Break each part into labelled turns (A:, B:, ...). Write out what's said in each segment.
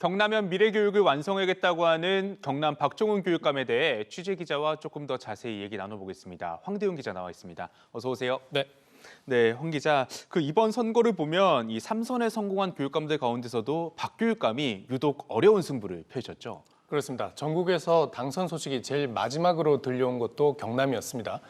A: 경남현 미래교육을 완성하겠다고 하는 경남 박종훈 교육감에 대해 취재 기자와 조금 더 자세히 얘기 나눠보겠습니다. 황대훈 기자 나와 있습니다. 어서 오세요.
B: 네.
A: 네, 황 기자. 그 이번 선거를 보면 이 삼선에 성공한 교육감들 가운데서도 박 교육감이 유독 어려운 승부를 펼쳤죠.
B: 그렇습니다. 전국에서 당선 소식이 제일 마지막으로 들려온 것도 경남이었습니다.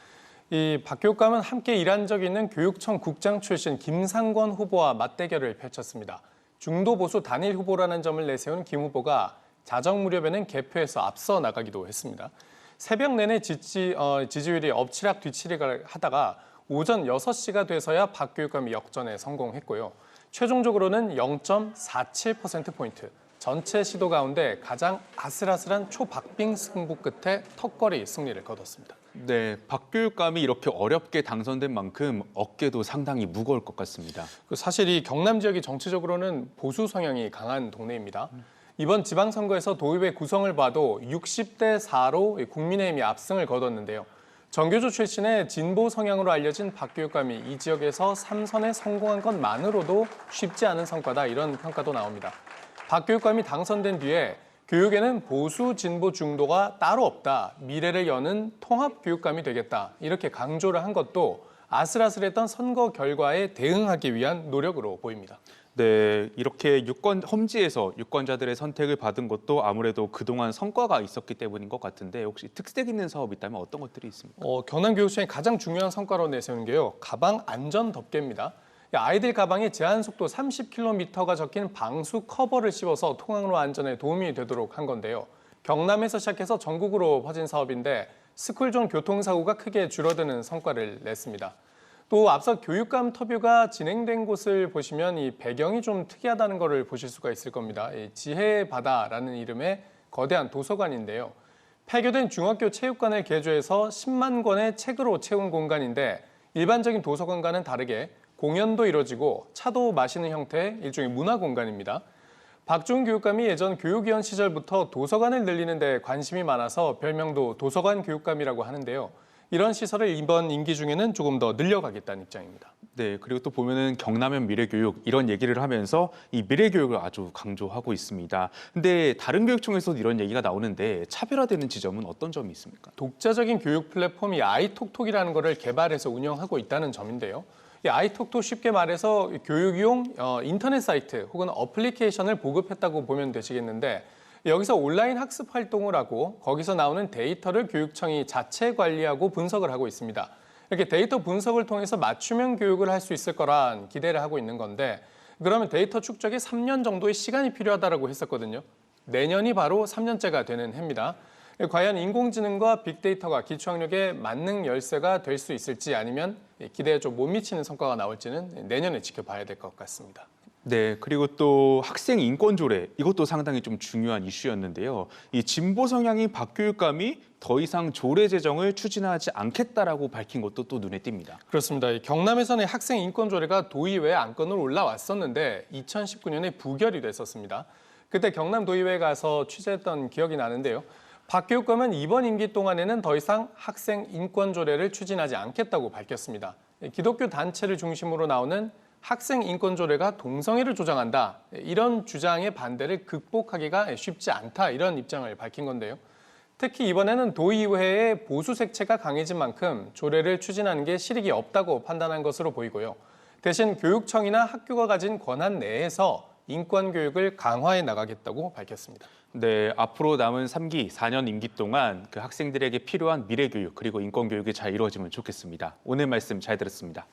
B: 이 박 교육감은 함께 일한 적이 있는 교육청 국장 출신 김상권 후보와 맞대결을 펼쳤습니다. 중도 보수 단일 후보라는 점을 내세운 김 후보가 자정 무렵에는 개표에서 앞서 나가기도 했습니다. 새벽 내내 지지, 어, 지지율이 엎치락 뒤치락을 하다가 오전 6시가 돼서야 박 교육감이 역전에 성공했고요. 최종적으로는 0.47%포인트, 전체 시도 가운데 가장 아슬아슬한 초박빙 승부 끝에 턱걸이 승리를 거뒀습니다.
A: 네, 박 교육감이 이렇게 어렵게 당선된 만큼 어깨도 상당히 무거울 것 같습니다.
B: 그 사실 이 경남 지역이 정치적으로는 보수 성향이 강한 동네입니다. 이번 지방선거에서 도의회 구성을 봐도 60대 4로 국민의힘이 압승을 거뒀는데요. 정교조 출신의 진보 성향으로 알려진 박 교육감이 이 지역에서 삼선에 성공한 것만으로도 쉽지 않은 성과다 이런 평가도 나옵니다. 박 교육감이 당선된 뒤에 교육에는 보수 진보 중도가 따로 없다. 미래를 여는 통합 교육감이 되겠다. 이렇게 강조를 한 것도 아슬아슬했던 선거 결과에 대응하기 위한 노력으로 보입니다.
A: 네, 이렇게 유권 험지에서 유권자들의 선택을 받은 것도 아무래도 그동안 성과가 있었기 때문인 것 같은데 혹시 특색 있는 사업이 있다면 어떤 것들이 있습니까?
B: 어, 경남교육청이 가장 중요한 성과로 내세운 게요. 가방 안전 덮개입니다. 이 아이들 가방에 제한 속도 30km가 적힌 방수 커버를 씌워서 통학로 안전에 도움이 되도록 한 건데요. 경남에서 시작해서 전국으로 퍼진 사업인데 스쿨존 교통사고가 크게 줄어드는 성과를 냈습니다. 또 앞서 교육감 터뷰가 진행된 곳을 보시면 이 배경이 좀 특이하다는 것을 보실 수가 있을 겁니다. 이 지혜의 바다라는 이름의 거대한 도서관인데요. 폐교된 중학교 체육관을 개조해서 10만 권의 책으로 채운 공간인데 일반적인 도서관과는 다르게 공연도 이뤄지고 차도 마시는 형태의 일종의 문화 공간입니다. 박종 교육감이 예전 교육위원 시절부터 도서관을 늘리는 데 관심이 많아서 별명도 도서관 교육감이라고 하는데요. 이런 시설을 이번 임기 중에는 조금 더 늘려가겠다는 입장입니다.
A: 네, 그리고 또 보면은 경남형 미래교육 이런 얘기를 하면서 이 미래교육을 아주 강조하고 있습니다. 근데 다른 교육청에서도 이런 얘기가 나오는데 차별화되는 지점은 어떤 점이 있습니까?
B: 독자적인 교육 플랫폼이 아이톡톡이라는 것을 개발해서 운영하고 있다는 점인데요. 이 아이톡톡 쉽게 말해서 교육용 어, 인터넷 사이트 혹은 어플리케이션을 보급했다고 보면 되시겠는데 여기서 온라인 학습 활동을 하고 거기서 나오는 데이터를 교육청이 자체 관리하고 분석을 하고 있습니다. 이렇게 데이터 분석을 통해서 맞춤형 교육을 할 수 있을 거란 기대를 하고 있는 건데 그러면 데이터 축적에 3년 정도의 시간이 필요하다고 했었거든요. 내년이 바로 3년째가 되는 해입니다. 과연 인공지능과 빅데이터가 기초학력의 만능 열쇠가 될 수 있을지 아니면 기대에 좀 못 미치는 성과가 나올지는 내년에 지켜봐야 될 것 같습니다.
A: 네, 그리고 또 학생 인권 조례 이것도 상당히 좀 중요한 이슈였는데요. 이 진보 성향인 박 교육감이 더 이상 조례 제정을 추진하지 않겠다라고 밝힌 것도 또 눈에 띕니다.
B: 그렇습니다. 이 경남에서는 학생 인권 조례가 도의회 안건으로 올라왔었는데 2019년에 부결이 됐었습니다. 그때 경남 도의회에 가서 취재했던 기억이 나는데요. 박 교육감은 이번 임기 동안에는 더 이상 학생 인권 조례를 추진하지 않겠다고 밝혔습니다. 기독교 단체를 중심으로 나오는 학생 인권 조례가 동성애를 조장한다 이런 주장의 반대를 극복하기가 쉽지 않다 이런 입장을 밝힌 건데요. 특히 이번에는 도의회의 보수 색채가 강해진 만큼 조례를 추진하는 게 실익이 없다고 판단한 것으로 보이고요. 대신 교육청이나 학교가 가진 권한 내에서 인권 교육을 강화해 나가겠다고 밝혔습니다.
A: 네, 앞으로 남은 3기 4년 임기 동안 그 학생들에게 필요한 미래 교육 그리고 인권 교육이 잘 이루어지면 좋겠습니다. 오늘 말씀 잘 들었습니다.